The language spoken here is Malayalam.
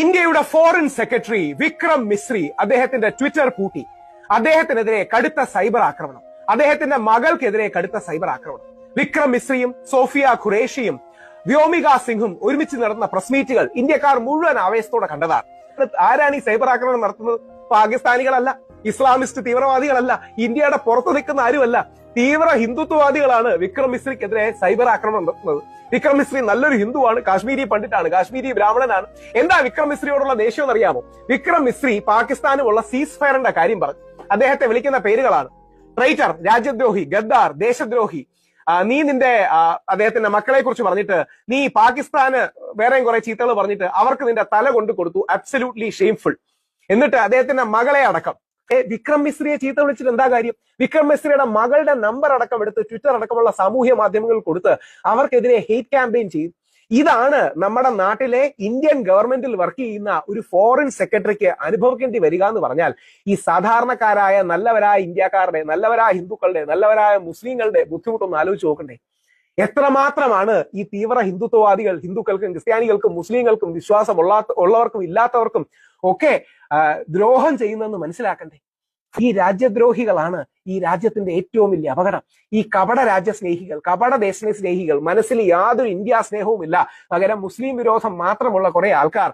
ഇന്ത്യയുടെ ഫോറിൻ സെക്രട്ടറി വിക്രം മിശ്രി അദ്ദേഹത്തിന്റെ ട്വിറ്റർ പൂട്ടി അദ്ദേഹത്തിനെതിരെ കടുത്ത സൈബർ ആക്രമണം. അദ്ദേഹത്തിന്റെ മകൾക്കെതിരെ കടുത്ത സൈബർ ആക്രമണം. വിക്രം മിശ്രിയും സോഫിയ ഖുറേഷിയും വ്യോമിക സിംഗും ഒരുമിച്ച് നടന്ന പ്രസ് മീറ്റുകൾ ഇന്ത്യക്കാർ മുഴുവൻ ആവേശത്തോടെ കണ്ടതാണ്. ആരാണ് ഈ സൈബർ ആക്രമണം നടത്തുന്നത്? പാകിസ്ഥാനികളല്ല ഇസ്ലാമിസ്റ്റ് തീവ്രവാദികളല്ല ഇന്ത്യയുടെ പുറത്തു നിൽക്കുന്ന ആരുമല്ല തീവ്ര ഹിന്ദുത്വവാദികളാണ് വിക്രം മിശ്രിക്കെതിരെ സൈബർ ആക്രമണം നടത്തുന്നത്. വിക്രം മിശ്രി നല്ലൊരു ഹിന്ദുവാണ് കാശ്മീരി പണ്ഡിറ്റാണ് കാശ്മീരി ബ്രാഹ്മണനാണ്. എന്താ വിക്രം മിശ്രിയോടുള്ള ദേഷ്യം എന്നറിയാമോ? വിക്രം മിശ്രി പാകിസ്ഥാനുമുള്ള സീസ് ഫയറിന്റെ കാര്യം പറഞ്ഞു. അദ്ദേഹത്തെ വിളിക്കുന്ന പേരുകളാണ്. ട്രൈറ്റർ രാജ്യദ്രോഹി ഗദ്ദാർ ദേശദ്രോഹി. നീ നിന്റെ അദ്ദേഹത്തിന്റെ മക്കളെ കുറിച്ച് പറഞ്ഞിട്ട് നീ പാകിസ്ഥാന് വേറെയും കുറെ ചീത്തകൾ പറഞ്ഞിട്ട് അവർക്ക് നിന്റെ തല കൊണ്ട് കൊടുത്തു അബ്സല്യൂട്ട്ലി ഷെയിംഫുൾ എന്നിട്ട് അദ്ദേഹത്തിന്റെ മകളെ അടക്കം. വിക്രം മിശ്രിയെ ചീത്ത വിളിച്ചിട്ട് എന്താ കാര്യം? വിക്രം മിശ്രയുടെ മകളുടെ നമ്പർ അടക്കം എടുത്ത് ട്വിറ്റർ അടക്കമുള്ള സാമൂഹ്യ മാധ്യമങ്ങൾ കൊടുത്ത് അവർക്കെതിരെ ഹെയ്റ്റ് ക്യാമ്പയിൻ ചെയ്യും. ഇതാണ് നമ്മുടെ നാട്ടിലെ ഇന്ത്യൻ ഗവൺമെന്റിൽ വർക്ക് ചെയ്യുന്ന ഒരു ഫോറിൻ സെക്രട്ടറിക്ക് അനുഭവിക്കേണ്ടി വരിക എന്ന് പറഞ്ഞാൽ ഈ സാധാരണക്കാരായ നല്ലവരായ ഇന്ത്യക്കാരുടെ നല്ലവരായ ഹിന്ദുക്കളുടെ നല്ലവരായ മുസ്ലിങ്ങളുടെ ബുദ്ധിമുട്ടൊന്നും ആലോചിച്ച് നോക്കണ്ടേ. എത്രമാത്രമാണ് ഈ തീവ്ര ഹിന്ദുത്വവാദികൾ ഹിന്ദുക്കൾക്കും ക്രിസ്ത്യാനികൾക്കും മുസ്ലിങ്ങൾക്കും വിശ്വാസം ഉള്ളാത്ത ഉള്ളവർക്കും ഇല്ലാത്തവർക്കും ഒക്കെ ദ്രോഹം ചെയ്യുന്നതെന്ന് മനസ്സിലാക്കണ്ടേ? ഈ രാജ്യദ്രോഹികളാണ് ഈ രാജ്യത്തിന്റെ ഏറ്റവും വലിയ അപകടം. ഈ കപട രാജ്യ സ്നേഹികൾ കപട ദേശ സ്നേഹികൾ മനസ്സിൽ യാതൊരു ഇന്ത്യ സ്നേഹവും ഇല്ല പകരം മുസ്ലിം വിരോധം മാത്രമുള്ള കുറെ ആൾക്കാർ